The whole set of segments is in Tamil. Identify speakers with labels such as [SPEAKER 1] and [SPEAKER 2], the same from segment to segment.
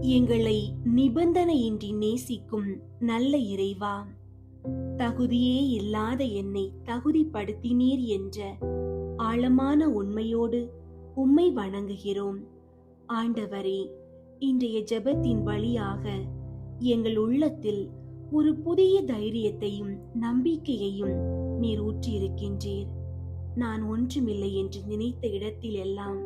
[SPEAKER 1] எங்களை நிபந்தனையின்றி நேசிக்கும் நல்ல இறைவா. தகுதியே இல்லாத என்னை தகுதிப்படுத்தினீர் என்ற ஆழமான உண்மையோடு உம்மை வணங்குகிறோம். ஆண்டவரே இன்றைய ஜெபத்தின் வழியாக எங்கள் உள்ளத்தில் ஒரு புதிய தைரியத்தையும் நம்பிக்கையையும் நீர் ஊற்றியிருக்கின்றீர். நான் ஒன்றுமில்லை என்று நினைத்த இடத்தில் எல்லாம்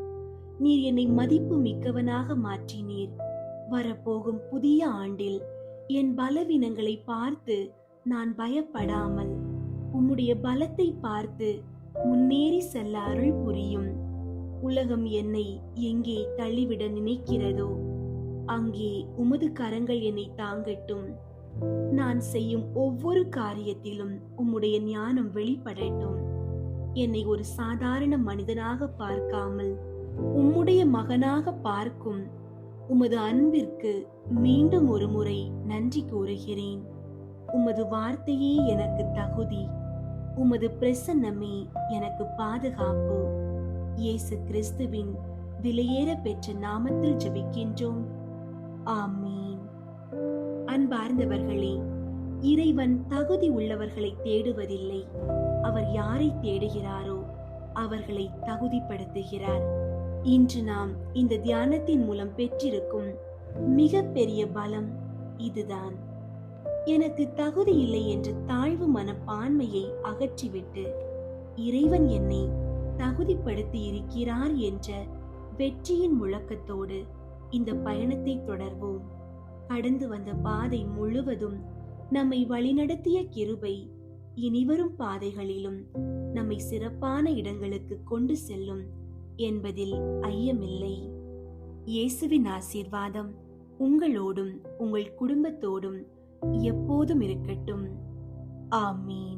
[SPEAKER 1] நீர் என்னை மதிப்பு மிக்கவனாக மாற்றினீர். வரப்போகும் புதிய ஆண்டில் என் பலவீனங்களை பார்த்து நான் பயப்படாமல் உம்முடைய பலத்தை பார்த்து முன்னேறி செல்ல அருள் புரியும். உலகம் என்னை எங்கே தள்ளிவிட நினைக்கிறதோ அங்கே உமது கரங்கள் என்னை தாங்கட்டும். நான் செய்யும் ஒவ்வொரு காரியத்திலும் உம்முடைய ஞானம் வெளிப்படட்டும். என்னை ஒரு சாதாரண மனிதனாக பார்க்காமல் உம்முடைய மகனாக பார்க்கும் உமது அன்பிற்கு மீண்டும் ஒரு முறை நன்றி கூறுகிறேன். உமது வார்த்தையே எனக்கு தகுதி. உமது பிரசன்னமே எனக்கு பாதுகாப்பு. இயேசு கிறிஸ்துவின் விலையேற பெற்ற நாமத்தில் ஜபிக்கின்றோம். ஆமீன். அன்பார்ந்தவர்களே இறைவன் தகுதி உள்ளவர்களை தேடுவதில்லை. அவர் யாரை தேடுகிறாரோ அவர்களை தகுதிப்படுத்துகிறார். இன்று நாம் இந்த தியானத்தின் மூலம் பெற்றிருக்கும் மிக பெரிய பலம் இதுதான். எனக்கு தகுதி இல்லை என்ற தாழ்வு மனப்பான்மையை அகற்றிவிட்டு இறைவன் என்னை தகுதிப்படுத்தி இருக்கிறார் என்ற வெற்றியின் முழக்கத்தோடு இந்த பயணத்தை தொடர்வோம். கடந்து வந்த பாதை முழுவதும் நம்மை வழிநடத்திய கிருபை இனிவரும் பாதைகளிலும் நம்மை சிறப்பான இடங்களுக்கு கொண்டு செல்லும் என்பதில் ஐயமில்லை. இயேசுவின் ஆசீர்வாதம் உங்களோடும் உங்கள் குடும்பத்தோடும் எப்போதும் இருக்கட்டும். ஆமீன்.